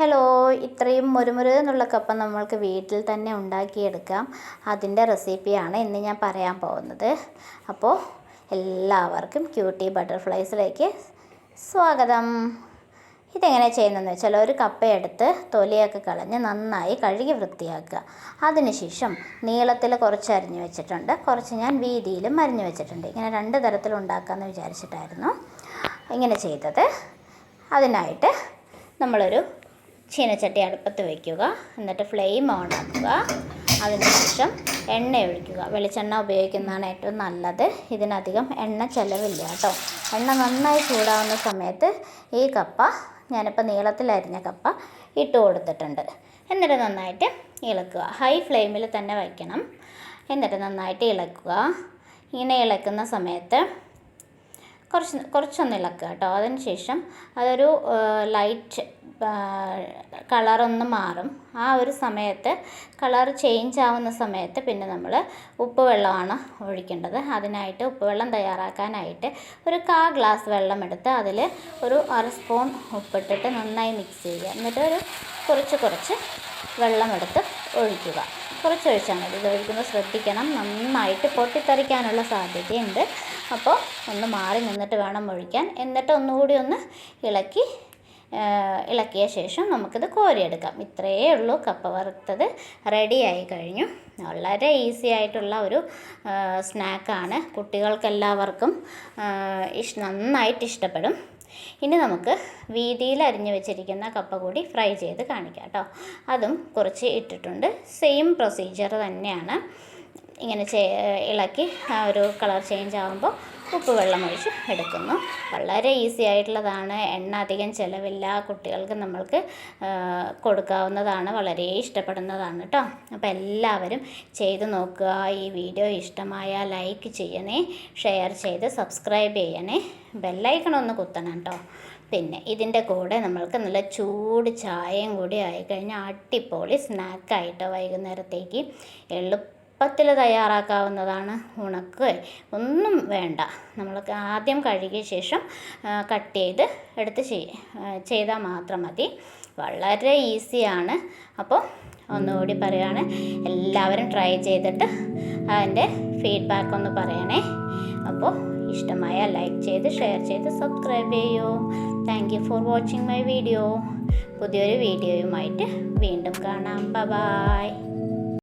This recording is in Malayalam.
ഹലോ ഇത്രയും മുരുമുരു എന്നുള്ള കപ്പ നമ്മൾക്ക് വീട്ടിൽ തന്നെ ഉണ്ടാക്കിയെടുക്കാം. അതിന്റെ റെസിപ്പിയാണ് ഇന്ന് ഞാൻ പറയാൻ പോകുന്നത്. അപ്പോൾ എല്ലാവർക്കും ക്യൂട്ടി ബട്ടർഫ്ലൈസിലേക്ക് സ്വാഗതം. ഇതെങ്ങനെ ചെയ്യുന്നതെന്ന് വെച്ചാൽ ഒരു കപ്പയെടുത്ത് തൊലിയൊക്കെ കളഞ്ഞ് നന്നായി കഴുകി വൃത്തിയാക്കുക. അതിനുശേഷം നീളത്തിൽ കുറച്ച് അരിഞ്ഞു വെച്ചിട്ടുണ്ട്. കുറച്ച് ഞാൻ വീതിയിലും അരിഞ്ഞു വെച്ചിട്ടുണ്ട്. ഇങ്ങനെ രണ്ട് തരത്തിൽ ഉണ്ടാക്കാമെന്ന് വിചാരിച്ചിട്ടായിരുന്നു ഇങ്ങനെ ചെയ്തത്. അതിനായിട്ട് നമ്മളൊരു ചീനച്ചട്ടി അടുപ്പത്ത് വയ്ക്കുക എന്നിട്ട് ഫ്ലെയിം ഓൺ ആക്കുക. അതിനുശേഷം എണ്ണ ഒഴിക്കുക. വെളിച്ചെണ്ണ ഉപയോഗിക്കുന്നതാണ് ഏറ്റവും നല്ലത്. ഇതിനധികം എണ്ണ ചിലവില്ല കേട്ടോ. എണ്ണ നന്നായി ചൂടാവുന്ന സമയത്ത് ഈ കപ്പ ഞാനിപ്പോൾ നീളത്തിൽ അരിഞ്ഞ കപ്പ ഇട്ട് കൊടുത്തിട്ടുണ്ട്. എന്നിട്ട് നന്നായിട്ട് ഇളക്കുക. ഹൈ ഫ്ലെയിമിൽ തന്നെ വയ്ക്കണം. എന്നിട്ട് നന്നായിട്ട് ഇളക്കുക. ഇങ്ങനെ ഇളക്കുന്ന സമയത്ത് കുറച്ച് കുറച്ചൊന്ന് ഇളക്കുക കേട്ടോ. അതിന് ശേഷം അതൊരു ലൈറ്റ് കളറൊന്ന് മാറും. ആ ഒരു സമയത്ത് കളർ ചേഞ്ച് ആവുന്ന സമയത്ത് പിന്നെ നമ്മൾ ഉപ്പ് വെള്ളമാണ് ഒഴിക്കേണ്ടത്. അതിനായിട്ട് ഉപ്പ് വെള്ളം തയ്യാറാക്കാനായിട്ട് ഒരു കാ ഗ്ലാസ് വെള്ളം എടുത്ത് അതിൽ ഒരു അര സ്പൂൺ ഉപ്പിട്ടിട്ട് നന്നായി മിക്സ് ചെയ്യുക. എന്നിട്ട് ഒരു കുറച്ച് കുറച്ച് വെള്ളമെടുത്ത് ഒഴിക്കുക. കുറച്ച് ഒഴിച്ചാൽ മതി. ഒഴിക്കുമ്പോൾ ശ്രദ്ധിക്കണം. നന്നായിട്ട് പൊട്ടിത്തെറിക്കാനുള്ള സാധ്യതയുണ്ട്. അപ്പോൾ ഒന്ന് മാറി നിന്നിട്ട് വേണം ഒഴിക്കാൻ. എന്നിട്ട് ഒന്നുകൂടി ഒന്ന് ഇളക്കി ഇളക്കിയ ശേഷം നമുക്കിത് കോരിയെടുക്കാം. ഇത്രയേ ഉള്ളൂ. കപ്പ വറുത്തത് റെഡിയായി കഴിഞ്ഞു. വളരെ ഈസി ആയിട്ടുള്ള ഒരു സ്നാക്കാണ് കുട്ടികൾക്കെല്ലാവർക്കും ഇഷ് നന്നായിട്ട് ഇഷ്ടപ്പെടും. ഇനി നമുക്ക് വീതിയിൽ അരിഞ്ഞു വെച്ചിരിക്കുന്ന കപ്പ കൂടി ഫ്രൈ ചെയ്ത് കാണിക്കാം കേട്ടോ. അതും കുറച്ച് ഇട്ടിട്ടുണ്ട്. സെയിം പ്രൊസീജിയർ തന്നെയാണ്. ഇങ്ങനെ ഇളക്കി ഒരു കളർ ചേഞ്ച് ആകുമ്പോൾ ഉപ്പ് വെള്ളം ഒഴിച്ച് എടുക്കുന്നു. വളരെ ഈസി ആയിട്ടുള്ളതാണ്. എണ്ണ അധികം ചിലവില്ല. കുട്ടികൾക്ക് നമ്മൾക്ക് കൊടുക്കാവുന്നതാണ്. വളരെ ഇഷ്ടപ്പെടുന്നതാണ് കേട്ടോ അപ്പോൾ എല്ലാവരും ചെയ്ത് നോക്കുക. ഈ വീഡിയോ ഇഷ്ടമായ ലൈക്ക് ചെയ്യണേ ഷെയർ ചെയ്ത് സബ്സ്ക്രൈബ് ചെയ്യണേ. ബെല്ലൈക്കൺ ഒന്ന് കുത്തണം കേട്ടോ പിന്നെ ഇതിന്റെ കൂടെ നമ്മൾക്ക് നല്ല ചൂട് ചായയും കൂടി ആയിക്കഴിഞ്ഞാൽ അടിപൊളി സ്നാക്കായിട്ടോ വൈകുന്നേരത്തേക്ക്. എളുപ്പത്തിൽ തയ്യാറാക്കാവുന്നതാണ് ഉണക്ക്. ഒന്നും വേണ്ട. നമ്മൾ ആദ്യം കഴുകിയ ശേഷം കട്ട് ചെയ്ത് എടുത്ത് ചെയ്താൽ മാത്രം മതി. വളരെ ഈസിയാണ്. അപ്പോൾ ഒന്നുകൂടി പറയുകയാണ് എല്ലാവരും ട്രൈ ചെയ്തിട്ട് അതിന്റെ ഫീഡ്ബാക്ക് ഒന്ന് പറയണേ. അപ്പോൾ ഇഷ്ടമായ ലൈക്ക് ചെയ്ത് ഷെയർ ചെയ്ത് സബ്സ്ക്രൈബ് ചെയ്യൂ. Thank you for watching my video. പുതിയൊരു വീഡിയോയുമായിട്ട് വീണ്ടും കാണാം. ബ ബായ്